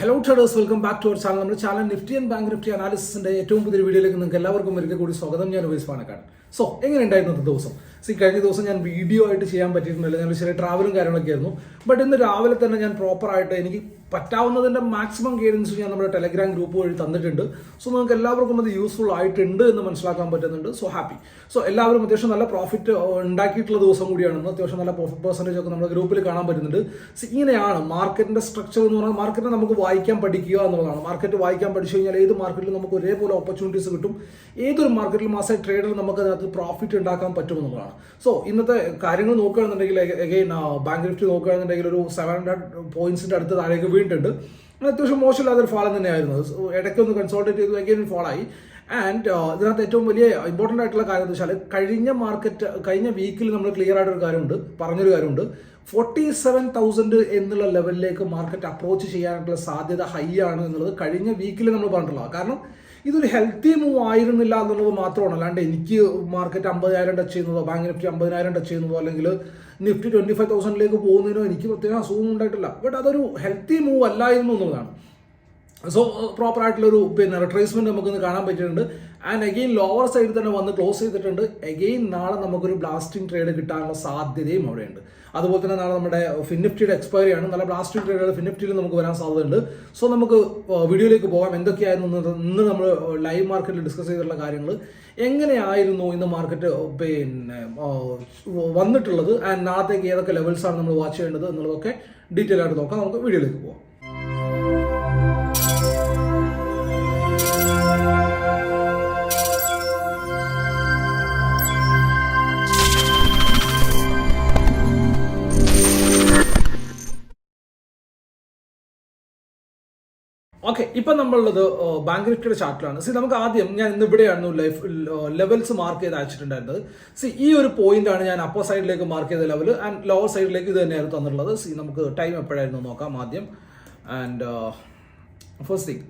Hello traders welcome back to our channel നമ്മുടെ channel Nifty and bank Nifty അനാലിസിന്റെ ഏറ്റവും പുതിയ വീഡിയോയിലേക്ക് നിങ്ങൾക്ക് എല്ലാവർക്കും ഒരിക്കൽ കൂടി സ്വാഗതം. ഞാൻ ഉപയോഗിച്ച് പാണക്കാട്. സോ എങ്ങനെ ഉണ്ടായിരുന്നു ഇന്നത്തെ ദിവസം? സി കഴിഞ്ഞ ദിവസം ഞാൻ വീഡിയോ ആയിട്ട് ചെയ്യാൻ പറ്റിയിട്ടുണ്ടല്ലോ ഞാൻ ചെറിയ ട്രാവലും കാര്യങ്ങളൊക്കെ ആയിരുന്നു. ബട്ട് ഇന്ന് രാവിലെ തന്നെ ഞാൻ പ്രോപ്പറായിട്ട് എനിക്ക് പറ്റാവുന്നതിന്റെ മാക്സിമം ഗൈഡൻസ് ഞാൻ നമ്മുടെ ടെലഗ്രാം ഗ്രൂപ്പ് വഴി തന്നിട്ടുണ്ട്. സോ നിങ്ങൾക്ക് എല്ലാവർക്കും അത് യൂസ്ഫുൾ ആയിട്ടുണ്ട് എന്ന് മനസ്സിലാക്കാൻ പറ്റുന്നുണ്ട്. സോ ഹാപ്പി സോ എല്ലാവരും അത്യാവശ്യം നല്ല പ്രോഫിറ്റ് ഉണ്ടാക്കിയിട്ടുള്ള ദിവസം കൂടിയാണ്. ഇന്ന് അത്യാവശ്യം നല്ല പ്രോഫിറ്റ് പെർസെന്റേജ് ഒക്കെ നമ്മുടെ ഗ്രൂപ്പിൽ കാണാൻ പറ്റുന്നുണ്ട്. സോ ഇങ്ങനെയാണ് മാർക്കറ്റിന്റെ സ്ട്രക്ചർ എന്ന് പറഞ്ഞാൽ മാർക്കറ്റിനെ നമുക്ക് വായിക്കാൻ പഠിക്കുക എന്നുള്ളതാണ്. മാർക്കറ്റ് വായിക്കാൻ പഠിച്ചു കഴിഞ്ഞാൽ ഏത് മാർക്കറ്റിലും നമുക്ക് ഒരേപോലെ ഓപ്പർച്യൂണിറ്റീസ് കിട്ടും. ഏതൊരു മാർക്കറ്റിലും മാസ ട്രേഡിൽ നമുക്ക് അതിനകത്ത് പ്രോഫിറ്റ് ഉണ്ടാക്കാൻ പറ്റുമെന്നുള്ളതാണ് സോ ഇന്നത്തെ കാര്യങ്ങൾ നോക്കുകയാണെന്നുണ്ടെങ്കിൽ എഗെയിൻ ബാങ്ക് നിഫ്റ്റി നോക്കുകയാണെന്നുണ്ടെങ്കിൽ ഒരു സെവൻ ഹൺഡ്രഡ് പോയിന്റ്സിന്റെ അടുത്ത് താഴേക്ക് വീണിട്ടുണ്ട് അത്യാവശ്യം മോശമില്ലാത്തൊരു ഫാളം തന്നെയായിരുന്നു. ഇടയ്ക്ക് ഒന്ന് കൺസോൾട്ടേറ്റ് ചെയ്തു എങ്കിലും ഫോളായി. ആൻഡ് ഇതിനകത്ത് ഏറ്റവും വലിയ ഇമ്പോർട്ടന്റ് ആയിട്ടുള്ള കാര്യം എന്ന് വെച്ചാൽ കഴിഞ്ഞ മാർക്കറ്റ് കഴിഞ്ഞ വീക്കിൽ നമ്മൾ ക്ലിയർ ആയിട്ടൊരു കാര്യമുണ്ട് പറഞ്ഞൊരു കാര്യമുണ്ട്. ഫോർട്ടി സെവൻ തൗസൻഡ് എന്നുള്ള ലെവലിലേക്ക് മാർക്കറ്റ് അപ്രോച്ച് ചെയ്യാനായിട്ടുള്ള സാധ്യത ഹൈ ആണ് എന്നുള്ളത് കഴിഞ്ഞ വീക്കിൽ നമ്മൾ പറഞ്ഞിട്ടുള്ളത്. കാരണം ഇതൊരു ഹെൽത്തി മൂവ് ആയിരുന്നില്ല എന്നുള്ളത് മാത്രമാണ്. അല്ലാണ്ട് എനിക്ക് മാർക്കറ്റ് അമ്പതിനായിരം ടച്ച് ചെയ്യുന്നതോ ബാങ്ക് നിഫ്റ്റി അമ്പതിനായിരം ടച്ച് ചെയ്യുന്നതോ അല്ലെങ്കിൽ നിഫ്റ്റി ട്വന്റി ഫൈവ് തൗസൻഡിലേക്ക് പോകുന്നതിനോ എനിക്ക് പ്രത്യേക അസുഖം ഉണ്ടായിട്ടില്ല. ബട്ട് അതൊരു ഹെൽത്തി മൂവ് അല്ലായിരുന്നു എന്നുള്ളതാണ്. സോ പ്രോപ്പർ ആയിട്ടുള്ളൊരു പിന്നെ റിട്രേസ്മെന്റ് നമുക്കൊന്ന് കാണാൻ പറ്റിയിട്ടുണ്ട്. ആൻഡ് അഗെയിൻ ലോവർ സൈഡിൽ തന്നെ വന്ന് ക്ലോസ് ചെയ്തിട്ടുണ്ട്. അഗെയിൻ നാളെ നമുക്കൊരു ബ്ലാസ്റ്റിംഗ് ട്രേഡ് കിട്ടാനുള്ള സാധ്യതയും അവിടെയുണ്ട്. അതുപോലെ തന്നെ നാളെ നമ്മുടെ ഫിനിഫ്റ്റിയുടെ എക്സ്പയറി ആണ്. നല്ല ബ്ലാസ്റ്റിംഗ് ട്രേഡുകൾ ഫിനിഫ്റ്റിയിൽ നമുക്ക് വരാൻ സാധ്യതയുണ്ട്. സോ നമുക്ക് വീഡിയോയിലേക്ക് പോകാം. എന്തൊക്കെയായിരുന്നു ഇന്ന് നമ്മൾ ലൈവ് മാർക്കറ്റിൽ ഡിസ്കസ് ചെയ്തിട്ടുള്ള കാര്യങ്ങൾ എങ്ങനെയായിരുന്നു ഇന്ന് മാർക്കറ്റ് പിന്നെ വന്നിട്ടുള്ളത്. ആൻഡ് നാളത്തേക്ക് ഏതൊക്കെ ലെവൽസാണ് നമ്മൾ വാച്ച് ചെയ്യേണ്ടത് എന്നുള്ളതൊക്കെ ഡീറ്റെയിൽ ആയിട്ട് നോക്കാം. നമുക്ക് വീഡിയോയിലേക്ക് പോകാം ഓക്കെ ഇപ്പം നമ്മളുള്ളത് ബാങ്ക് നിഫ്റ്റിയുടെ ചാർട്ടിലാണ് സി നമുക്ക് ആദ്യം ഞാൻ ഇന്ന് ഇവിടെയായിരുന്നു ലൈഫ് ലെവൽസ് മാർക്ക് ചെയ്ത് അയച്ചിട്ടുണ്ടായിരുന്നത്. സി ഈ ഒരു പോയിന്റ് ആണ് ഞാൻ അപ്പർ സൈഡിലേക്ക് മാർക്ക് ചെയ്ത ലെവൽ ആൻഡ് ലോവർ സൈഡിലേക്ക് ഇത് തന്നെയായിരുന്നു തന്നിട്ടുള്ളത്. സി നമുക്ക് ടൈം എപ്പോഴായിരുന്നു നോക്കാം ആദ്യം. ആൻഡ് ഫസ്റ്റ് തിങ്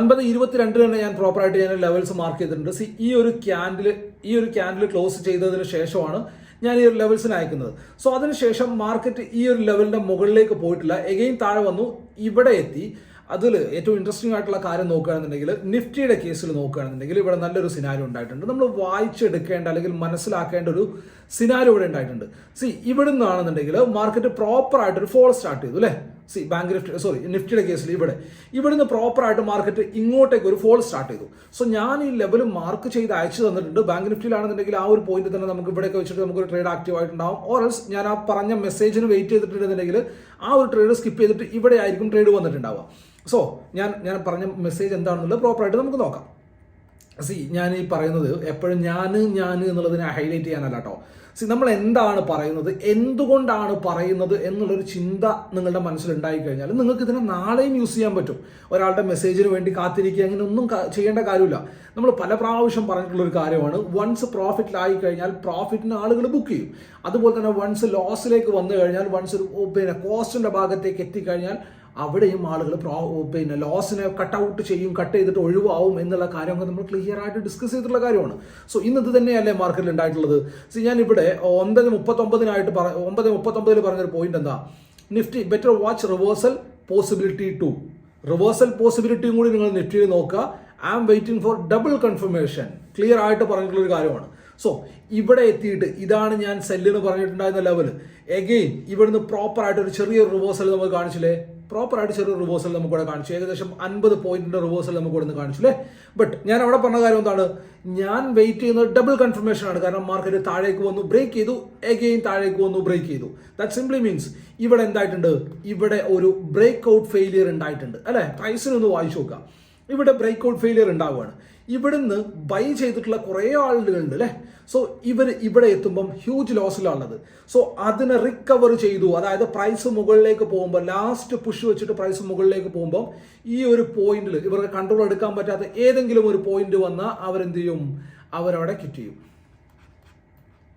ഒൻപത് ഇരുപത്തിരണ്ടിന് തന്നെ ഞാൻ പ്രോപ്പറായിട്ട് ഞാൻ ലെവൽസ് മാർക്ക് ചെയ്തിട്ടുണ്ട്. സി ഈ ഒരു ക്യാൻഡിൽ ഈ ഒരു ക്യാൻഡിൽ ക്ലോസ് ചെയ്തതിന് ശേഷമാണ് ഞാൻ ഈ ഒരു ലെവൽസിന് അയക്കുന്നത്. സോ അതിനുശേഷം മാർക്കറ്റ് ഈ ഒരു ലെവലിന്റെ മുകളിലേക്ക് പോയിട്ടില്ല. എഗെയിൻ താഴെ വന്നു. ഇവിടെ എത്തി. അതിൽ ഏറ്റവും ഇൻട്രസ്റ്റിംഗ് ആയിട്ടുള്ള കാര്യം നോക്കുകയാണെന്നുണ്ടെങ്കിൽ നിഫ്റ്റിയുടെ കേസിൽ നോക്കുകയാണെന്നുണ്ടെങ്കിൽ ഇവിടെ നല്ലൊരു സിനാരിയോ ഉണ്ടായിട്ടുണ്ട്. നമ്മൾ വായിച്ചെടുക്കേണ്ട അല്ലെങ്കിൽ മനസ്സിലാക്കേണ്ട ഒരു സിനാരിയോ ഇവിടെ ഉണ്ടായിട്ടുണ്ട്. സി ഇവിടെ നിന്നാണെന്നുണ്ടെങ്കിൽ മാർക്കറ്റ് ഒരു ഫോൾ സ്റ്റാർട്ട് ചെയ്തു അല്ലേ? സി ബാങ്ക് നിഫ്റ്റി സോറി നിഫ്റ്റിയുടെ കേസിൽ ഇവിടെ. ഇവിടുന്ന് പ്രോപ്പർ ആയിട്ട് മാർക്കറ്റ് ഇങ്ങോട്ടേക്ക് ഒരു ഫോൾ സ്റ്റാർട്ട് ചെയ്തു. സോ ഞാൻ ഈ ലെവൽ മാർക്ക് ചെയ്ത് അയച്ചു തന്നിട്ടുണ്ട്. ബാങ്ക് നിഫ്റ്റിയിലാണെന്നുണ്ടെങ്കിൽ ആ ഒരു പോയിന്റ് തന്നെ നമുക്ക് ഇവിടെയൊക്കെ വെച്ചിട്ട് നമുക്ക് ഒരു ട്രേഡ് ആക്റ്റീവ് ആയിട്ടുണ്ടാവും ഓറൽസ് ഞാൻ ആ പറഞ്ഞ മെസ്സേജിന് വെയിറ്റ് ചെയ്തിട്ടുണ്ടെന്നുണ്ടെങ്കിൽ ആ ഒരു ട്രേഡ് സ്കിപ്പ് ചെയ്തിട്ട് ഇവിടെ ആയിരിക്കും ട്രേഡ് വന്നിട്ടുണ്ടാവുക. സോ ഞാൻ ഞാൻ പറഞ്ഞ മെസ്സേജ് എന്താണെന്നുള്ളത് പ്രോപ്പറായിട്ട് നമുക്ക് നോക്കാം. സി ഞാൻ ഈ പറയുന്നത് എപ്പോഴും ഞാൻ ഞാൻ എന്നുള്ളതിനെ ഹൈലൈറ്റ് ചെയ്യാനല്ല കേട്ടോ സി നമ്മൾ എന്താണ് പറയുന്നത്? എന്തുകൊണ്ടാണ് പറയുന്നത് എന്നുള്ളൊരു ചിന്ത നിങ്ങളുടെ മനസ്സിൽ ഉണ്ടായി കഴിഞ്ഞാൽ നിങ്ങൾക്ക് ഇതിനെ നാളെയും യൂസ് ചെയ്യാൻ പറ്റും. ഒരാളുടെ മെസ്സേജിന് വേണ്ടി കാത്തിരിക്കുക അങ്ങനെ ഒന്നും ചെയ്യേണ്ട കാര്യമില്ല. നമ്മൾ പല പ്രാവശ്യം പറഞ്ഞിട്ടുള്ള ഒരു കാര്യമാണ് വൺസ് പ്രോഫിറ്റിലായി കഴിഞ്ഞാൽ പ്രോഫിറ്റിന് ആളുകൾ ബുക്ക് ചെയ്യും. അതുപോലെ തന്നെ വൺസ് ലോസിലേക്ക് വന്നു കഴിഞ്ഞാൽ വൺസ് ഒരു പിന്നെ കോസ്റ്റിന്റെ ഭാഗത്തേക്ക് എത്തിക്കഴിഞ്ഞാൽ അവിടെയും ആളുകൾ പ്രോ പിന്നെ ലോസിനെ കട്ട് ഔട്ട് ചെയ്യും കട്ട് ചെയ്തിട്ട് ഒഴിവാവും എന്നുള്ള കാര്യമൊക്കെ നമ്മൾ ക്ലിയർ ആയിട്ട് ഡിസ്കസ് ചെയ്തിട്ടുള്ള കാര്യമാണ്. സോ ഇന്ന് ഇത് തന്നെയല്ലേ മാർക്കറ്റിൽ ഉണ്ടായിട്ടുള്ളത് സോ ഞാൻ ഇവിടെ ഒമ്പത് മുപ്പത്തൊമ്പതിനായിട്ട് പറ ഒമ്പത് മുപ്പത്തൊമ്പതിൽ പറഞ്ഞൊരു പോയിന്റ് എന്താ? Nifty better watch reversal possibility to reversal പോസിബിലിറ്റിയും കൂടി നിങ്ങൾ നിഫ്റ്റിയിൽ നോക്കുക. I am waiting for double confirmation clear ആയിട്ട് പറഞ്ഞിട്ടുള്ള ഒരു കാര്യമാണ്. സോ ഇവിടെ എത്തിയിട്ട് ഇതാണ് ഞാൻ സെല്ലിന് പറഞ്ഞിട്ടുണ്ടായിരുന്ന ലെവൽ എഗെയിൻ ഇവിടുന്ന് പ്രോപ്പർ ആയിട്ട് ഒരു ചെറിയൊരു റിവേഴ്സൽ നമ്മൾ കാണിച്ചില്ലേ? പ്രോപ്പർ ആയിട്ട് ചെറിയ റിവേഴ്സൽ നമുക്ക് ഇവിടെ കാണിച്ചു. ഏകദേശം അൻപത് പോയിന്റിന്റെ റിവേഴ്സൽ നമുക്ക് ഇവിടെ നിന്ന് കാണിച്ചില്ലേ ബട്ട് ഞാൻ അവിടെ പറഞ്ഞ കാര്യം എന്താണ്? ഞാൻ വെയിറ്റ് ചെയ്യുന്നത് ഡബിൾ കൺഫർമേഷൻ ആണ്. കാരണം മാർക്കറ്റ് താഴേക്ക് വന്നു ബ്രേക്ക് ചെയ്തു. എഗെയിൻ താഴേക്ക് വന്നു ബ്രേക്ക് ചെയ്തു. ദാറ്റ് സിംപ്ലി മീൻസ് ഇവിടെ എന്തായിട്ടുണ്ട്? ഇവിടെ ഒരു ബ്രേക്ക് ഔട്ട് ഫെയിലിയർ ഉണ്ടായിട്ടുണ്ട് അല്ലെ? പ്രൈസിനൊന്ന് വായിച്ചു നോക്കാം ഇവിടെ ബ്രേക്ക് ഔട്ട് ഫെയിലിയർ ഉണ്ടാവുകയാണ്. ഇവിടുന്ന് ബൈ ചെയ്തിട്ടുള്ള കുറേ ആളുകളുണ്ട് അല്ലേ സോ ഇവർ ഇവിടെ എത്തുമ്പം ഹ്യൂജ് ലോസിലാണുള്ളത് സോ അതിനെ റിക്കവർ ചെയ്തു. അതായത് പ്രൈസ് മുകളിലേക്ക് പോകുമ്പോൾ ലാസ്റ്റ് പുഷ് വെച്ചിട്ട് പ്രൈസ് മുകളിലേക്ക് പോകുമ്പോൾ ഈ ഒരു പോയിന്റിൽ ഇവർക്ക് കൺട്രോൾ എടുക്കാൻ പറ്റാത്ത ഏതെങ്കിലും ഒരു പോയിന്റ് വന്നാൽ അവരെന്ത് ചെയ്യും? അവരവിടെ കിറ്റ് ചെയ്യും.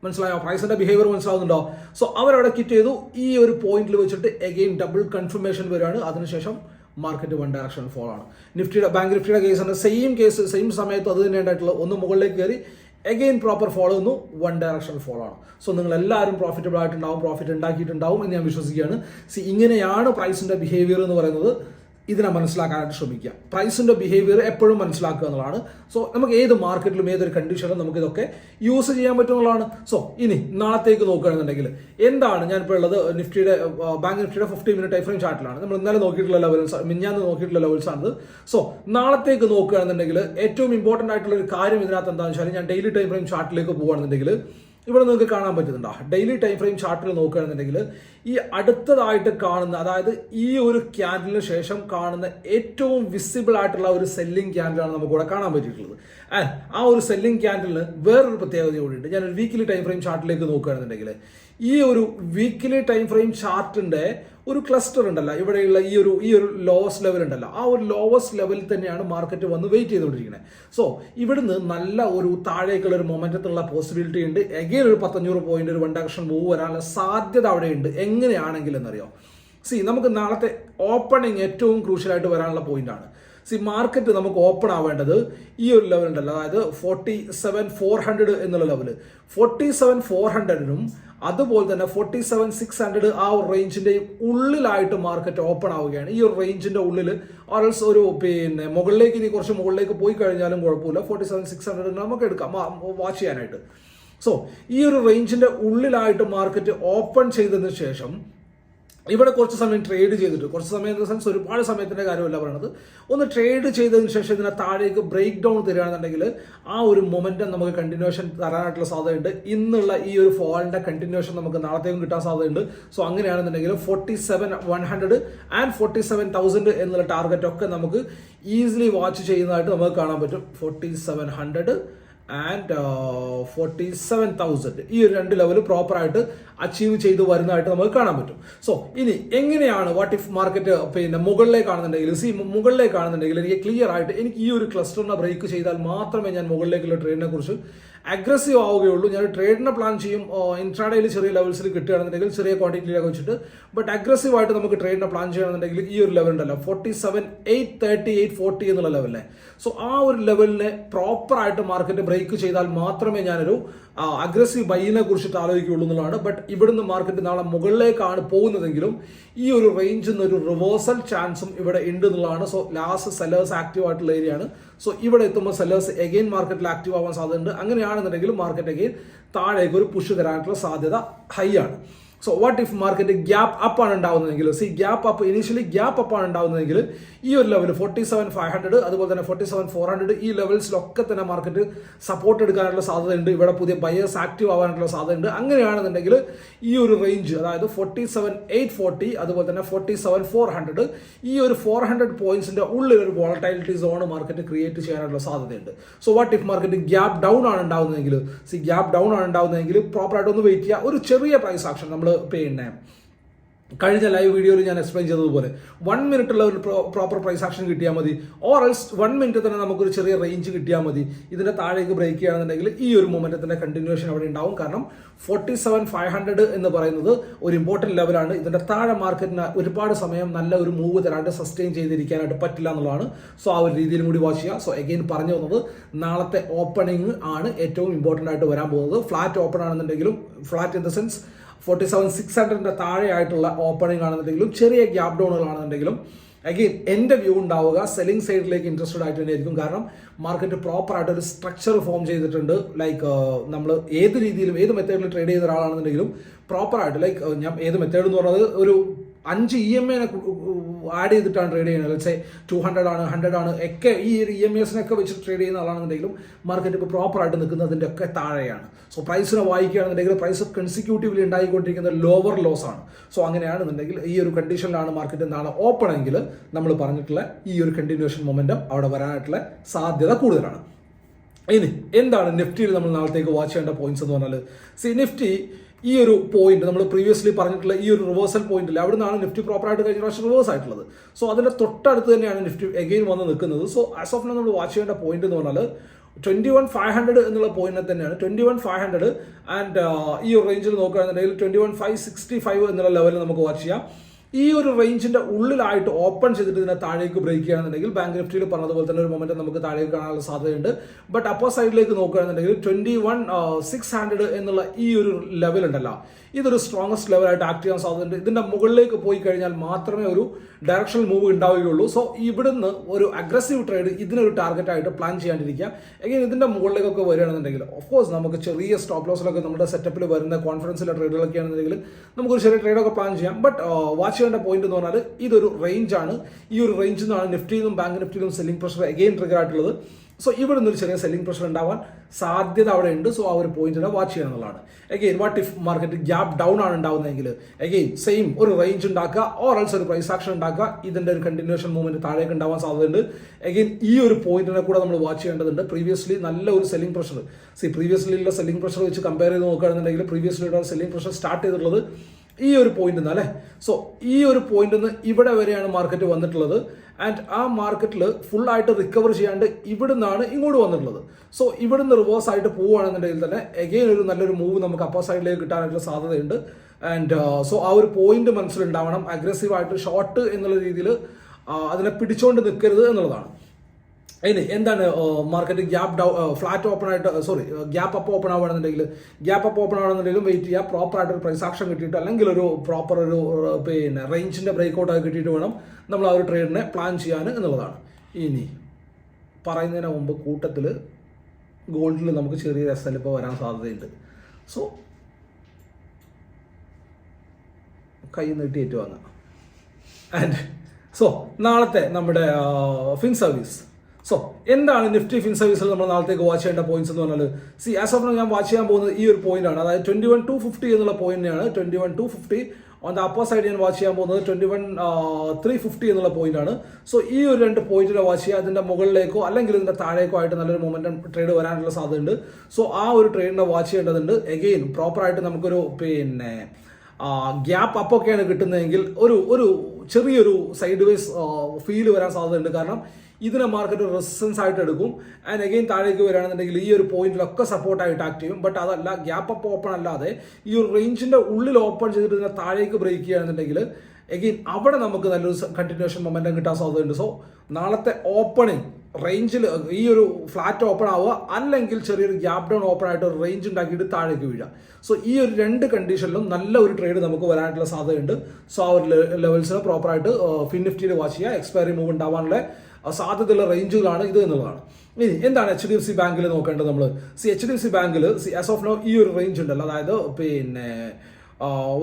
മനസ്സിലായോ? പ്രൈസിന്റെ ബിഹേവിയർ മനസ്സിലാവുന്നുണ്ടോ? സോ അവരവിടെ കിറ്റ് ചെയ്തു. ഈ ഒരു പോയിന്റിൽ വെച്ചിട്ട് എഗെയിൻ ഡബിൾ കൺഫർമേഷൻ വരികയാണ് അതിനുശേഷം മാർക്കറ്റ് വൺ ഡയറക്ഷൻ ഫോൾ ആണ്. നിഫ്റ്റിയുടെ ബാങ്ക് നിഫ്റ്റിയുടെ കേസ് സെയിം കേസ് സെയിം സമയത്ത് അത് തന്നെ ഉണ്ടായിട്ടുള്ള ഒന്ന് മുകളിലേക്ക് കയറി എഗെയിൻ പ്രോപ്പർ ഫോളോ ചെയ്യുന്നു വൺ ഡയറക്ഷൻ ഫോളോ ആണ്. സോ നിങ്ങൾ എല്ലാവരും പ്രോഫിറ്റബിൾ ആയിട്ടുണ്ടാവും പ്രോഫിറ്റ് ഉണ്ടാക്കിയിട്ടുണ്ടാവും എന്ന് ഞാൻ വിശ്വസിക്കുകയാണ്. സി ഇങ്ങനെയാണ് പ്രൈസിന്റെ ബിഹേവിയർ എന്ന് പറയുന്നത്. ഇതിനെ മനസ്സിലാക്കാനായിട്ട് ശ്രമിക്കുക. പ്രൈസിന്റെ ബിഹേവിയർ എപ്പോഴും മനസ്സിലാക്കുക എന്നുള്ളതാണ്. സോ നമുക്ക് ഏത് മാർക്കറ്റിലും ഏതൊരു കണ്ടീഷനിലും നമുക്ക് ഇതൊക്കെ യൂസ് ചെയ്യാൻ പറ്റുന്നതാണ് സോ ഇനി നാളത്തേക്ക് നോക്കുകയാണെന്നുണ്ടെങ്കിൽ എന്താണ് ഞാൻ ഇപ്പോൾ ഉള്ളത്? നിഫ്റ്റിയുടെ ബാങ്ക് നിഫ്റ്റിയുടെ ഫിഫ്റ്റി മിനിറ്റ് ടൈം ഫ്രെയിം ചാർട്ടിലാണ് നമ്മൾ ഇന്നലെ നോക്കിയിട്ടുള്ള ലെവൽസ് മിഞ്ഞാന്ന് നോക്കിയിട്ടുള്ള ലെവൽസ് ആണ് സോ നാളത്തേക്ക് നോക്കുകയാണെന്നുണ്ടെങ്കിൽ ഏറ്റവും ഇമ്പോർട്ടന്റ് ആയിട്ടുള്ള ഒരു കാര്യം ഇതിനകത്ത് എന്താണെന്ന് വെച്ചാൽ ഞാൻ ഡെയിലി ടൈം ഫ്രെയിം ചാർട്ടിലേക്ക് പോകുകയാണെന്നുണ്ടെങ്കിൽ ഇവിടെ നിങ്ങൾക്ക് കാണാൻ പറ്റുന്നുണ്ടോ. ഡെയിലി ടൈം ഫ്രെയിം ചാർട്ടിൽ നോക്കുകയാണെന്നുണ്ടെങ്കിൽ ഈ അടുത്തതായിട്ട് കാണുന്ന അതായത് ഈ ഒരു ക്യാൻഡിലിന് ശേഷം കാണുന്ന ഏറ്റവും വിസിബിൾ ആയിട്ടുള്ള ഒരു സെല്ലിംഗ് ക്യാൻഡിലാണ് നമുക്ക് ഇവിടെ കാണാൻ പറ്റിയിട്ടുള്ളത്. ആ ഒരു സെല്ലിംഗ് ക്യാൻഡിലിന് വേറൊരു പ്രത്യേകത കൂടിയുണ്ട് ഞാൻ ഒരു വീക്കിലി ടൈം ഫ്രെയിം ചാർട്ടിലേക്ക് നോക്കുകയാണെന്നുണ്ടെങ്കിൽ ഈ ഒരു വീക്കിലി ടൈം ഫ്രെയിം ചാർട്ടിന്റെ ഒരു ക്ലസ്റ്റർ ഉണ്ടല്ലോ. ഇവിടെയുള്ള ഈ ഒരു ഈ ഒരു ലോവസ്റ്റ് ലെവൽ ഉണ്ടല്ലോ. ആ ഒരു ലോവസ്റ്റ് ലെവലിൽ തന്നെയാണ് മാർക്കറ്റ് വന്ന് വെയിറ്റ് ചെയ്തുകൊണ്ടിരിക്കുന്നത് സോ ഇവിടുന്ന് നല്ല ഒരു താഴേക്കുള്ള ഒരു മൊമെന്റത്തിലുള്ള പോസിബിലിറ്റി ഉണ്ട്. എഗെയിൻ ഒരു പത്തഞ്ഞൂറ് പോയിന്റ് ഒരു വൺ ഡയറക്ഷൻ മൂവ് വരാനുള്ള സാധ്യത അവിടെയുണ്ട്. എങ്ങനെയാണെങ്കിലും എന്നറിയോ സി നമുക്ക് നാളത്തെ ഓപ്പണിംഗ് ഏറ്റവും ക്രൂഷ്യലായിട്ട് വരാനുള്ള പോയിന്റാണ് സി മാർക്കറ്റ് നമുക്ക് ഓപ്പൺ ആവേണ്ടത് ഈ ഒരു ലെവൽ ഉണ്ടല്ലോ. അതായത് ഫോർട്ടി സെവൻ ഫോർ ഹൺഡ്രഡ് എന്നുള്ള ലെവൽ ഫോർട്ടി സെവൻ ഫോർ ഹൺഡ്രഡിനും അതുപോലെ തന്നെ ഫോർട്ടി സെവൻ സിക്സ് ഹൺഡ്രഡ് ആ ഒരു റേഞ്ചിന്റെയും ഉള്ളിലായിട്ട് മാർക്കറ്റ് ഓപ്പൺ ആവുകയാണ്. ഈ ഒരു റേഞ്ചിന്റെ ഉള്ളിൽ ഓൾസ് ഒരു പിന്നെ മുകളിലേക്ക് ഇനി കുറച്ച് മുകളിലേക്ക് പോയി കഴിഞ്ഞാലും കുഴപ്പമില്ല. ഫോർട്ടി സെവൻ സിക്സ് ഹൺഡ്രഡ് നമുക്ക് എടുക്കാം. വാച്ച് ചെയ്യാനായിട്ട്. സോ ഈ ഒരു റേഞ്ചിന്റെ ഉള്ളിലായിട്ട് മാർക്കറ്റ് ഓപ്പൺ ചെയ്തതിന് ശേഷം ഇവിടെ കുറച്ച് സമയം ട്രേഡ് ചെയ്തിട്ട് കുറച്ച് സമയം ഇൻ സെൻസ് ഒരുപാട് സമയത്തിന്റെ കാര്യമല്ല പറയുന്നത് ഒന്ന് ട്രേഡ് ചെയ്തതിന് ശേഷം ഇതിനെ താഴേക്ക് ബ്രേക്ക് ഡൗൺ തരികയാണെന്നുണ്ടെങ്കിൽ ആ ഒരു മൊമെന്റം നമുക്ക് കണ്ടിന്യൂഷൻ തരാനായിട്ടുള്ള സാധ്യതയുണ്ട്. ഇന്നുള്ള ഈ ഒരു ഫോളിന്റെ കണ്ടിന്യൂഷൻ നമുക്ക് നാളത്തേക്കും കിട്ടാൻ സാധ്യതയുണ്ട്. സോ അങ്ങനെയാണെന്നുണ്ടെങ്കിൽ forty seven one hundred and forty seven thousand എന്നുള്ള ടാർഗറ്റ് ഒക്കെ നമുക്ക് ഈസിലി വാച്ച് ചെയ്യുന്നതായിട്ട് നമുക്ക് കാണാൻ പറ്റും. Forty seven hundred and forty seven thousand ഈ ഒരു രണ്ട് ലെവൽ പ്രോപ്പറായിട്ട് അച്ചീവ് ചെയ്ത് വരുന്നതായിട്ട് നമുക്ക് കാണാൻ പറ്റും. സോ ഇനി എങ്ങനെയാണ് വാട്ട് ഇഫ് മാർക്കറ്റ് പിന്നെ മുകളിലേക്ക് കാണുന്നുണ്ടെങ്കിൽ സി മുകളിലേക്ക് കാണുന്നുണ്ടെങ്കിൽ എനിക്ക് ക്ലിയർ ആയിട്ട് എനിക്ക് ഈ ഒരു ക്ലസ്റ്ററിനെ ബ്രേക്ക് ചെയ്താൽ മാത്രമേ ഞാൻ മുകളിലേക്കുള്ള ട്രെയിനിനെ കുറിച്ച് അഗ്രസീവ് ആവുകയുള്ളൂ. ഞാൻ ട്രേഡിനെ പ്ലാൻ ചെയ്യും. ഇൻട്രാഡയിൽ ചെറിയ ലെവൽസിൽ കിട്ടുകയാണെന്നുണ്ടെങ്കിൽ ചെറിയ ക്വാണ്ടിറ്റിയിലൊക്കെ വെച്ചിട്ട്. ബട്ട് അഗ്രസീവ് ആയിട്ട് നമുക്ക് ട്രേഡിനെ പ്ലാൻ ചെയ്യണമെന്നുണ്ടെങ്കിൽ ഈ ഒരു ലെവൽ ഉണ്ടല്ലോ. Forty seven eight thirty eight forty എന്നുള്ള ലെവലിലെ സോ ആ ഒരു ലെവലിനെ പ്രോപ്പർ ആയിട്ട് മാർക്കറ്റ് ബ്രേക്ക് ചെയ്താൽ മാത്രമേ ഞാനൊരു അഗ്രസീവ് ബൈനെ കുറിച്ചിട്ട് ആലോചിക്കുകയുള്ളൂ എന്നുള്ളതാണ്. ബട്ട് ഇവിടുന്ന് മാർക്കറ്റ് നാളെ മുകളിലേക്കാണ് പോകുന്നതെങ്കിലും ഈ ഒരു റേഞ്ചിൽ നിന്ന് ഒരു റിവേഴ്സൽ ചാൻസും ഇവിടെ ഉണ്ട് എന്നുള്ളതാണ്. സോ ലാസ്റ്റ് സെല്ലേഴ്സ് ആക്റ്റീവ് ആയിട്ടുള്ള ഏരിയ ആണ്. സോ ഇവിടെ എത്തുമ്പോൾ സെല്ലേഴ്സ് എഗെയിൻ മാർക്കറ്റിൽ ആക്റ്റീവ് ആവാൻ സാധ്യതയുണ്ട്. അങ്ങനെയാണെന്നുണ്ടെങ്കിൽ മാർക്കറ്റ് എഗെയിൻ താഴേക്ക് ഒരു പുഷ് തരാനായിട്ടുള്ള സാധ്യത ഹൈ ആണ്. So what if market gap up ആണ് ഉണ്ടാവുന്നതെങ്കിൽ? See gap up initially gap up ആണ് ഉണ്ടാവുന്നതെങ്കിൽ ഈ ഒരു level forty seven five hundred അതുപോലെ തന്നെ ഫോർട്ടി സെവൻ ഫോർ ഹൺഡ്രഡ് ഈ ലെവൽസിലൊക്കെ തന്നെ മാർക്കറ്റ് സപ്പോർട്ട് എടുക്കാനുള്ള സാധ്യതയുണ്ട്. ഇവിടെ പുതിയ ബയേഴ്സ് ആക്റ്റീവ് ആവാനുള്ള സാധ്യതയുണ്ട്. അങ്ങനെയാണെന്നുണ്ടെങ്കിൽ ഈ ഒരു റേഞ്ച് അതായത് ഫോർട്ടി സെവൻ എയ്റ്റ് ഫോർട്ടി അതുപോലെ തന്നെ ഫോർട്ടി സെവൻ ഫോർ ഹൺഡ്രഡ് ഈ ഒരു ഫോർ ഹൺഡ്രഡ് പോയിന്റ്സിന്റെ ഉള്ളിൽ ഒരു വോളറ്റൈലിറ്റി സോൺ മാർക്കറ്റ് ക്രിയേറ്റ് ചെയ്യാനുള്ള സാധ്യതയുണ്ട്. So what if market gap down ആണ് ഉണ്ടാവുന്നതെങ്കിൽ? സി ഗ്യാപ്പ് ഡൗൺ ആണ് ഉണ്ടാവുന്നതെങ്കിൽ പ്രോപ്പറായിട്ട് ഒന്ന് വെയിറ്റ് ചെയ്യുക. ഒരു ചെറിയ പ്രൈസ് ആക്ഷൻ നമ്മൾ പിന്നെ കഴിഞ്ഞ ലൈവ് വീഡിയോയിൽ ഞാൻ എക്സ്പ്ലെയിൻ ചെയ്തതുപോലെ വൺ മിനിറ്റുള്ള ഒരു പ്രോപ്പർ പ്രൈസ് ആക്ഷൻ കിട്ടിയാൽ മതി. ഓർ എൽസ് വൺ മിനിറ്റ് തന്നെ നമുക്കൊരു ചെറിയ റേഞ്ച് കിട്ടിയാൽ മതി. ഇതിന്റെ താഴേക്ക് ബ്രേക്ക് ചെയ്യുകയാണെന്നുണ്ടെങ്കിൽ ഈ ഒരു മൊമെന്റത്തിന്റെ കണ്ടിന്യൂഷൻ അവിടെ ഉണ്ടാവും. കാരണം ഫോർട്ടി സെവൻ ഫൈവ് ഹൺഡ്രഡ് എന്ന് പറയുന്നത് ഒരു ഇമ്പോർട്ടന്റ് ലെവലാണ് ഇതിന്റെ താഴെ മാർക്കറ്റിന് ഒരുപാട് സമയം നല്ല ഒരു മൂവ് തരാണ്ട് സസ്റ്റെയിൻ ചെയ്തിരിക്കാനായിട്ട് പറ്റില്ല എന്നുള്ളതാണ്. സോ ആ ഒരു രീതിയിൽ കൂടി വാച്ച് ചെയ്യുക. സോ എഗെയിൻ പറഞ്ഞു വന്നത് നാളത്തെ ഓപ്പണിംഗ് ആണ് ഏറ്റവും ഇമ്പോർട്ടന്റ് ആയിട്ട് വരാൻ പോകുന്നത്. ഫ്ലാറ്റ് ഓപ്പൺ ആണെന്നുണ്ടെങ്കിലും flat in the sense forty seven six ഹൺഡ്രഡിന്റെ താഴെ ആയിട്ടുള്ള ഓപ്പണിംഗ് ആണെന്നുണ്ടെങ്കിലും ചെറിയ ഗ്യാപ് ഡൗണുകളാണെന്നുണ്ടെങ്കിലും അഗെയിൻ എന്റെ വ്യൂ ഉണ്ടാവുക സെല്ലിംഗ് സൈഡിലേക്ക് ഇൻട്രസ്റ്റഡ് ആയിട്ട് തന്നെയായിരിക്കും കാരണം മാർക്കറ്റ് പ്രോപ്പർ ആയിട്ട് ഒരു സ്ട്രക്ചർ ഫോം ചെയ്തിട്ടുണ്ട് ലൈക്ക് നമ്മൾ ഏത് രീതിയിലും ഏത് മെത്തേഡിൽ ട്രേഡ് ചെയ്ത ഒരാളാണെന്നുണ്ടെങ്കിലും പ്രോപ്പർ ആയിട്ട് ലൈക്ക് ഞാൻ ഏത് മെത്തേഡ് എന്ന് പറയുന്നത് ഒരു അഞ്ച് ഇ എം ഐനെ ആഡ് ചെയ്തിട്ടാണ് ട്രേഡ് ചെയ്യുന്നത്. ലെറ്റ്സ് ടു ഹൺഡ്രഡ് ആണ് ഹൺഡ്രഡ് ആണ് ഒക്കെ ഈ ഒരു ഇ എം എസിനൊക്കെ വെച്ച് ട്രേഡ് ചെയ്യുന്ന ആളാണെന്നുണ്ടെങ്കിലും മാർക്കറ്റ് ഇപ്പോൾ പ്രോപ്പർ ആയിട്ട് നിൽക്കുന്നതിന്റെ ഒക്കെ താഴെയാണ്. സോ പ്രൈസിനെ വായിക്കുകയാണെന്നുണ്ടെങ്കിൽ പ്രൈസ് കൺസിക്യൂട്ടീവ്ലി ഉണ്ടായിക്കൊണ്ടിരിക്കുന്ന ലോവർ ലോസ് ആണ്. സോ അങ്ങനെയാണെന്നുണ്ടെങ്കിൽ ഈ ഒരു കണ്ടീഷനിലാണ് മാർക്കറ്റ് നാളെ ഓപ്പൺ എങ്കിൽ നമ്മൾ പറഞ്ഞിട്ടുള്ള ഈ ഒരു കണ്ടിന്യൂഷൻ മൊമെന്റം അവിടെ വരാനായിട്ടുള്ള സാധ്യത കൂടുതലാണ്. ഇനി എന്താണ് നിഫ്റ്റിയിൽ നമ്മൾ നാളത്തേക്ക് വാച്ച് ചെയ്യേണ്ട പോയിന്റ്സ് എന്ന് പറഞ്ഞാൽ സി നിഫ്റ്റി ഈ ഒരു പോയിന്റ് നമ്മൾ പ്രീവിയസ്ലി പറഞ്ഞിട്ടുള്ള ഈ ഒരു റിവേഴ്സൽ പോയിന്റിൽ അവിടെ നിന്നാണ് നിഫ്റ്റി പ്രോപ്പറായിട്ട് കഴിഞ്ഞ പ്രാവശ്യം റിവേഴ്സ് ആയിട്ടുള്ളത്. സോ അതിന്റെ തൊട്ടടുത്ത് തന്നെയാണ് നിഫ്റ്റി എഗെയിൻ വന്ന് നിൽക്കുന്നത്. സോ ആസ് ഓഫ് നമ്മൾ വാച്ച് ചെയ്യേണ്ട പോയിന്റ് എന്ന് പറഞ്ഞാൽ ട്വന്റി വൺ ഫൈവ് ഹൺഡ്രഡ് എന്നുള്ള പോയിന്റ് തന്നെയാണ്. Twenty one five hundred and ഈ റേഞ്ചിൽ നോക്കുകയാണെന്നുണ്ടെങ്കിൽ twenty one five sixty five എന്നുള്ള ലെവലിൽ നമുക്ക് വാച്ച് ചെയ്യാം. ഈ ഒരു റേഞ്ചിന്റെ ഉള്ളിലായിട്ട് ഓപ്പൺ ചെയ്തിട്ട് ഇതിനെ താഴേക്ക് ബ്രേക്ക് ചെയ്യുകയാണെന്നുണ്ടെങ്കിൽ ബാങ്ക് നിഫ്റ്റിയിൽ പറഞ്ഞതുപോലെ തന്നെ ഒരു മൊമെന്റ് നമുക്ക് താഴേക്ക് കാണാനുള്ള സാധ്യതയുണ്ട്. ബട്ട് അപ്പോ സൈഡിലേക്ക് നോക്കുകയാണെന്നുണ്ടെങ്കിൽ ട്വന്റി വൺ സിക്സ് ഹൺഡ്രഡ് എന്നുള്ള ഈ ഒരു ലെവൽ ഉണ്ടല്ലോ. ഇതൊരു സ്ട്രോങ്സ്റ്റ് ലെവലായിട്ട് ആക്ട് ചെയ്യാൻ സാധ്യതയുണ്ട്. ഇതിന്റെ മുകളിലേക്ക് പോയി കഴിഞ്ഞാൽ മാത്രമേ ഒരു ഡയറക്ഷണൽ മൂവ് ഉണ്ടാവുകയുള്ളൂ. സോ ഇവിടുന്ന് ഒരു അഗ്രസീവ് ട്രേഡ് ഇതിനൊരു ടാർഗറ്റായിട്ട് പ്ലാൻ ചെയ്യാണ്ടിരിക്കുക. എങ്കിൽ ഇതിന്റെ മുകളിലേക്കൊക്കെ വരികയാണെന്നുണ്ടെങ്കിൽ ഓഫ് കോഴ്സ് നമുക്ക് ചെറിയ സ്റ്റോപ്പ് ലോസിലൊക്കെ നമ്മുടെ സെറ്റപ്പിൽ വരുന്ന കോൺഫിഡൻസിലെ ട്രേഡുകളൊക്കെ ആണെന്നുണ്ടെങ്കിൽ നമുക്കൊരു ചെറിയ ട്രേഡൊക്കെ പ്ലാൻ ചെയ്യാം. ബട്ട് വാച്ച് ചെയ്യേണ്ട പോയിന്റ് എന്ന് പറഞ്ഞാൽ ഇതൊരു റേഞ്ചാണ് ഈ ഒരു റേഞ്ചിൽ നിന്നാണ് നിഫ്റ്റിയിലും ബാങ്ക് നിഫ്റ്റിയിലും സെല്ലിംഗ് പ്രഷർ അഗെയിൻ ട്രിഗർ ആയിട്ടുള്ളത്. സോ ഇവിടെ നിന്നൊരു ചെറിയ സെല്ലിംഗ് പ്രഷർ ഉണ്ടാവാൻ സാധ്യത അവിടെ ഉണ്ട് സോ ആ ഒരു പോയിന്റിനെ വാച്ച് ചെയ്യുക എന്നുള്ളതാണ്. Again what if market gap down ആണ് ഉണ്ടാവുന്നതെങ്കിൽ? അഗെയിൻ സെയിം ഒരു റേഞ്ച് ഉണ്ടാക്കുക. ഓർ എൽസ് ഒരു പ്രൈസ് ആക്ഷൻ ഉണ്ടാക്കുക. ഇതിന്റെ ഒരു കണ്ടിന്യൂഷൻ മൂവ്മെന്റ് താഴേക്ക് ഉണ്ടാവാൻ സാധ്യതയുണ്ട്. അഗെയിൻ ഈ ഒരു പോയിന്റിനെ കൂടെ നമ്മൾ വാച്ച് ചെയ്യേണ്ടതുണ്ട്. പ്രീവിയസ്ലി നല്ല ഒരു സെല്ലിംഗ് പ്രഷർ സി പ്രീവിയസ്ലി ഉള്ള സെല്ലിംഗ് പ്രഷർ വെച്ച് കമ്പയർ ചെയ്ത് നോക്കുകയാണെന്നുണ്ടെങ്കിൽ പ്രീവിയസ്ലി ഉള്ള സെല്ലിംഗ് പ്രഷർ സ്റ്റാർട്ട് ചെയ്തിട്ടുള്ളത് ഈ ഒരു പോയിന്റ് നിന്ന് അല്ലേ? സോ ഈ ഒരു പോയിന്റ് നിന്ന് ഇവിടെ വരെയാണ് മാർക്കറ്റ് വന്നിട്ടുള്ളത്. ആൻഡ് ആ മാർക്കറ്റിൽ ഫുൾ ആയിട്ട് റിക്കവർ ചെയ്യാണ്ട് ഇവിടുന്നാണ് ഇങ്ങോട്ട് വന്നിട്ടുള്ളത്. സോ ഇവിടുന്ന് റിവേഴ്സ് ആയിട്ട് പോവുകയാണെന്നുണ്ടെങ്കിൽ തന്നെ എഗെയിൻ ഒരു നല്ലൊരു മൂവ് നമുക്ക് അപ്പർ സൈഡിലേക്ക് കിട്ടാനായിട്ടുള്ള സാധ്യതയുണ്ട്. ആൻഡ് സോ ആ ഒരു പോയിന്റ് മനസ്സിലുണ്ടാവണം. അഗ്രസീവായിട്ട് ഷോർട്ട് എന്നുള്ള രീതിയിൽ അതിനെ പിടിച്ചുകൊണ്ട് നിൽക്കരുത് എന്നുള്ളതാണ്. ഇനി എന്താണ് market gap down flat open ആയിട്ട് സോറി ഗ്യാപ്പ് അപ്പ് ഓപ്പൺ ആവുകയാണെന്നുണ്ടെങ്കിൽ ഗ്യാപ്പ് അപ്പ് ഓപ്പൺ ആവുകയാണെന്നുണ്ടെങ്കിലും വെയിറ്റ് ചെയ്യുക. പ്രോപ്പർ ആയിട്ട് ഒരു പ്രൈസ് ആക്ഷൻ കിട്ടിയിട്ട് അല്ലെങ്കിൽ ഒരു പ്രോപ്പർ ഒരു പിന്നെ റേഞ്ചിന്റെ ബ്രേക്ക് ഔട്ട് കിട്ടിയിട്ട് വേണം നമ്മൾ ആ ഒരു ട്രേഡിനെ പ്ലാൻ ചെയ്യാൻ എന്നുള്ളതാണ്. ഇനി പറയുന്നതിന് മുമ്പ് കൂട്ടത്തിൽ ഗോൾഡിൽ നമുക്ക് ചെറിയ രസം എൽ ഇപ്പോൾ വരാൻ സാധ്യതയുണ്ട്. സോ കൈ നീട്ടി ഏറ്റുവാങ്ങാം ആൻഡ് സോ നാളത്തെ നമ്മുടെ ഫിൻ സർവീസ് സോ എന്താണ് നിഫ്റ്റി ഫിൻ സർവീസിൽ നമ്മൾ നാളത്തേക്ക് വാച്ച് ചെയ്യേണ്ട പോയിന്റ്സ് എന്ന് പറഞ്ഞാൽ സി ആസ് ഓഫ് ഞാൻ വാച്ച് ചെയ്യാൻ പോകുന്നത് ഈ ഒരു പോയിന്റ് ആണ്. അതായത് ട്വന്റി വൺ ടു ഫിഫ്റ്റി എന്നുള്ള പോയിന്റാണ് twenty one two fifty on the upper side ഞാൻ വാച്ച് ചെയ്യാൻ പോകുന്നത് ട്വന്റി വൺ ത്രീ ഫിഫ്റ്റി എന്നുള്ള പോയിന്റ് ആണ്. സോ ഈ ഒരു രണ്ട് പോയിന്റിനെ വാച്ച് ചെയ്യുക അതിന്റെ മുകളിലേക്കോ അല്ലെങ്കിൽ ഇതിന്റെ താഴേക്കോ ആയിട്ട് നല്ലൊരു മൊമെന്റം ട്രേഡ് വരാനുള്ള സാധ്യതയുണ്ട്. സോ ആ ഒരു ട്രേഡിനെ വാച്ച് ചെയ്യേണ്ടതുണ്ട്. എഗെയിൻ പ്രോപ്പറായിട്ട് നമുക്കൊരു പിന്നെ ഗ്യാപ്പ് അപ്പൊക്കെയാണ് കിട്ടുന്നതെങ്കിൽ ഒരു ഒരു ചെറിയൊരു സൈഡ് വൈസ് ഫീൽ വരാൻ സാധ്യതയുണ്ട്. കാരണം ഇതിനെ മാർക്കറ്റ് റെസിസ്റ്റൻസ് ആയിട്ട് എടുക്കും. ആൻഡ് അഗെയിൻ താഴേക്ക് വരികയാണെന്നുണ്ടെങ്കിൽ ഈ ഒരു പോയിന്റിലൊക്കെ സപ്പോർട്ടായിട്ട് ആക്ട് ചെയ്യും. ബട്ട് അതല്ല ഗ്യാപ്പ് അപ്പ് ഓപ്പൺ അല്ലാതെ ഈ ഒരു റേഞ്ചിന്റെ ഉള്ളിൽ ഓപ്പൺ ചെയ്തിട്ട് ഇതിനെ താഴേക്ക് ബ്രേക്ക് ചെയ്യുകയാണെന്നുണ്ടെങ്കിൽ അഗെയിൻ അവിടെ നമുക്ക് നല്ലൊരു കണ്ടിന്യൂഷൻ മൊമെന്റം കിട്ടാൻ സാധ്യതയുണ്ട്. സോ നാളത്തെ ഓപ്പണിംഗ് റേഞ്ചിൽ ഈ ഒരു ഫ്ലാറ്റ് ഓപ്പൺ ആവുക അല്ലെങ്കിൽ ചെറിയൊരു ഗ്യാപ് ഡൗൺ ഓപ്പൺ ആയിട്ട് ഒരു റേഞ്ച് ഉണ്ടാക്കിയിട്ട് താഴേക്ക് വീഴുക. സോ ഈ ഒരു രണ്ട് കണ്ടീഷനിലും നല്ല ഒരു ട്രേഡ് നമുക്ക് വരാനായിട്ടുള്ള സാധ്യതയുണ്ട്. സോ ആ ഒരു ലെവൽസിന് പ്രോപ്പറായിട്ട് ഫിൻ നിഫ്റ്റിയിൽ വാച്ച് ചെയ്യുക. എക്സ്പയറി മൂവ് ഉണ്ടാവാനുള്ള സാധ്യതയുള്ള റേഞ്ചുകളാണ് ഇത് എന്നുള്ളതാണ്. ഇനി എന്താണ് എച്ച് ഡി എഫ് സി ബാങ്കിൽ നോക്കേണ്ടത് നമ്മൾ see H D F C ബാങ്കിൽ സി ആസ് ഓഫ് നോ ഈ ഒരു റേഞ്ച് ഉണ്ടല്ലോ. അതായത് പിന്നെ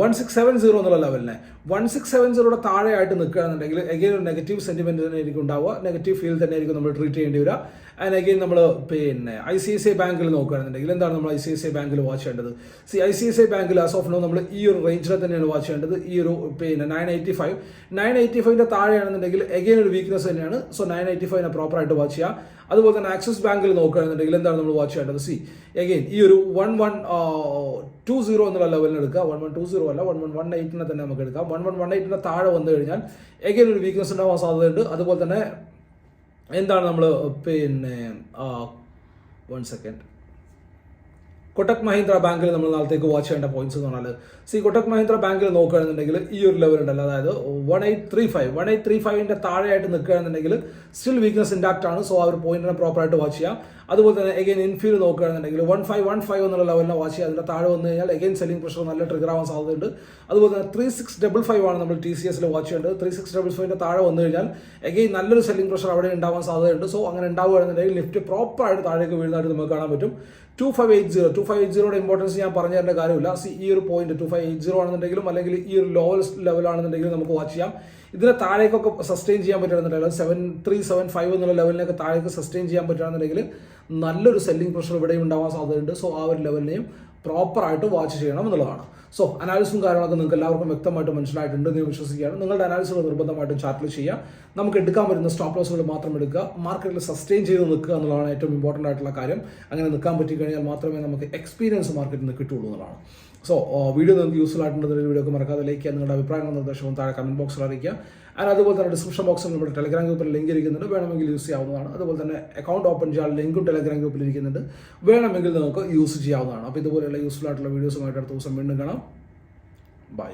വൺ സിക്സ് സെവൻ സീറോ എന്നുള്ള ലെവലിനെ വൺ സിക്സ് സെവൻ സീറോയുടെ താഴെയായിട്ട് നിൽക്കുകയാണെന്നുണ്ടെങ്കിൽ എഗെയിൻ ഒരു നെഗറ്റീവ് സെന്റിമെന്റ് തന്നെ ആയിരിക്കും ഉണ്ടാവുക. നെഗറ്റീവ് ഫീൽ തന്നെ ആയിരിക്കും നമ്മൾ ട്രീറ്റ് ചെയ്യേണ്ടി വരിക. ആൻഡ് അഗെയിൻ നമ്മൾ പിന്നെ ഐ സി സി ഐ ബാങ്കിൽ നോക്കുകയാണെന്നുണ്ടെങ്കിൽ എന്താണ് നമ്മൾ ഐ സി സി ഐ ബാങ്കിൽ വാച്ച് ചെയ്യേണ്ടത്? See I C C I ബാങ്കിൽ ആസ് ഓഫ് നോ നമ്മൾ ഈ ഒരു റേഞ്ചിൽ തന്നെയാണ് വാച്ച് ചെയ്യേണ്ടത്. ഈ ഒരു പിന്നെ nine eighty five nine eighty ഫൈവിന്റെ താഴെയാണെന്നുണ്ടെങ്കിൽ അഗെയിൻ ഒരു വീക്ക്നെസ് തന്നെയാണ്. സോ നയൻ എയ്റ്റി ഫൈവിനെ പ്രോപ്പറായിട്ട് വാച്ച് ചെയ്യുക അതുപോലെ തന്നെ ആക്സിസ് ബാങ്കിൽ നോക്കുകയാണെന്നുണ്ടെങ്കിൽ എന്താണ് നമ്മൾ വാച്ച് ചെയ്യേണ്ടത്? സി അഗെയിൻ ഈ ഒരു വൺ വൺ ടു സീറോ എന്നുള്ള ലെവലിന് എടുക്കുക. വൺ വൺ ടു സീറോ അല്ല വൺ വൺ വൺ എയ്റ്റിനെ തന്നെ നമുക്ക് എടുക്കാം. വൺ വൺ വൺ എയ്റ്റിന്റെ താഴെ വന്നു കഴിഞ്ഞാൽ എഗെയിൻ ഒരു വീക്ക്നെസ് ഉണ്ടാവാൻ സാധ്യതയുണ്ട്. അതുപോലെ തന്നെ എന്താണ് നമ്മൾ പിന്നെ വൺ സെക്കൻഡ് കൊട്ടക് മഹീന്ദ്ര ബാങ്കിൽ നമ്മൾ നാളത്തേക്ക് വാച്ച് ചെയ്യേണ്ട പോയിന്റ്സ് എന്ന് പറഞ്ഞാൽ സി കൊട്ടക് മഹീന്ദ്ര ബാങ്കിൽ നോക്കുകയാണെന്നുണ്ടെങ്കിൽ ഈ ഒരു ലെവൽ ഉണ്ടല്ലോ. അതായത് one eight three five one eight three ഫൈവിന്റെ താഴെയായിട്ട് നിൽക്കുകയാണെന്നുണ്ടെങ്കിൽ സ്റ്റിൽ വീക്ക്നസ് ഇൻഡാക്ട് ആണ്. സോ ആ ഒരു പോയിന്റിനെ പ്രോപ്പറായിട്ട് വാച്ച് ചെയ്യാം. അതുപോലെ തന്നെ എഗൈൻ ഇൻഫീൽ നോക്കുകയാണെന്നുണ്ടെങ്കിൽ വൺ ഫൈവ് വൺ ഫൈവ് എന്നുള്ള ലെവലിനെ വാച്ച് ചെയ്യുക അതിന്റെ താഴെ വന്നു കഴിഞ്ഞാൽ എഗൈൻ സെല്ലിംഗ് പ്രഷർ നല്ല ട്രിഗർ ആവാൻ സാധ്യതയുണ്ട്. അതുപോലെ തന്നെ ത്രീ സിക്സ് ഡബിൾ ഫൈവ് ആണ് നമ്മൾ ടി സി എസിൽ വാച്ച് ചെയ്യേണ്ടത്. ത്രീ സിക്സ് ഡബിൾ ഫൈവിന്റെ താഴെ വന്നു കഴിഞ്ഞാൽ എഗൈൻ നല്ലൊരു സെല്ലിംഗ് പ്രഷർ അവിടെ ഉണ്ടാവാൻ സാധ്യതയുണ്ട്. സോ അങ്ങനെ ഉണ്ടാവുകയാണെന്നുണ്ടെങ്കിൽ ലിഫ്റ്റ് പ്രോപ്പറായിട്ട് താഴേക്ക് വീഴുന്നതായിട്ട് നമുക്ക് കാണാൻ പറ്റും. Two five eight zero two five eight സീറോയുടെ importance ഞാൻ പറഞ്ഞു തരേണ്ട കാര്യമില്ല. സി ഈ ഒരു point two five eight zero ആണെന്നുണ്ടെങ്കിലും അല്ലെങ്കിൽ ഈ ഒരു ലോവസ്റ്റ് ലെവൽ ആണെന്നുണ്ടെങ്കിലും നമുക്ക് വാച്ച് ചെയ്യാം. ഇതിനെ താഴേക്കൊക്കെ സസ്റ്റെയിൻ ചെയ്യാൻ പറ്റുന്നുണ്ടെങ്കിൽ സെവൻ ത്രീ സെവൻ ഫൈവ് എന്നുള്ള ലെവലിനൊക്കെ താഴേക്ക് സസ്റ്റെയിൻ ചെയ്യാൻ പറ്റുകയാണെന്നുണ്ടെങ്കിൽ നല്ലൊരു സെല്ലിംഗ് പ്രഷർ ഇവിടെയും ഉണ്ടാവാൻ സാധ്യതയുണ്ട്. സോ ആ ഒരു ലെവലിനെയും പ്രോപ്പറായിട്ട് വാച്ച് ചെയ്യണം എന്നുള്ളതാണ്. സോ അനാലിസും കാര്യങ്ങളൊക്കെ നിങ്ങൾക്ക് എല്ലാവർക്കും വ്യക്തമായിട്ട് മനസ്സിലായിട്ടുണ്ട് എന്ന് വിശ്വസിക്കുകയാണ്. നിങ്ങളുടെ അനാലിസുകൾ നിർബന്ധമായിട്ടും ചാർട്ടിൽ ചെയ്യാം നമുക്ക് എടുക്കാൻ പറ്റുന്ന സ്റ്റോപ്പ് ലോസുകൾ മാത്രം എടുക്കുക. മാർക്കറ്റിൽ സസ്റ്റെയിൻ ചെയ്ത് നിൽക്കുക എന്നുള്ളതാണ് ഏറ്റവും ഇമ്പോർട്ടന്റ് ആയിട്ടുള്ള കാര്യം. അങ്ങനെ നിൽക്കാൻ പറ്റി കഴിഞ്ഞാൽ മാത്രമേ നമുക്ക് എക്സ്പീരിയൻസ് മാർക്കറ്റിൽ നിന്ന് കിട്ടുള്ളൂ സോ വീഡിയോ നിങ്ങൾക്ക് യൂസ്ഫുൾ ആയിട്ടുണ്ടെങ്കിൽ വീഡിയോ മറക്കാതെ ലൈക്ക് ചെയ്യുക. നിങ്ങളുടെ അഭിപ്രായങ്ങളും നിർദ്ദേശവും താഴെ കമന്റ് ബോക്സിൽ അറിയിക്കുക. ആൻഡ് അതുപോലെ തന്നെ ഡിസ്ക്രിപ്ഷൻ ബോക്സിൽ നമ്മുടെ ടെലഗ്രാം ഗ്രൂപ്പിൽ ലിങ്ക് ഇരിക്കുന്നുണ്ട്. വേണമെങ്കിൽ യൂസ് ചെയ്യാവുന്നതാണ്. അതുപോലെ തന്നെ അക്കൗണ്ട് ഓപ്പൺ ചെയ്യാൻ ലിങ്കും ടെലഗ്രാം ഗ്രൂപ്പിൽ ഇരിക്കുന്നുണ്ട്. വേണമെങ്കിൽ നമുക്ക് യൂസ് ചെയ്യാവുന്നതാണ്. അപ്പോൾ ഇതുപോലെയുള്ള യൂസ്ഫുൾ ആയിട്ടുള്ള വീഡിയോസുമായിട്ട് അടുത്ത ദിവസം വീണ്ടും കാണാം. ബൈ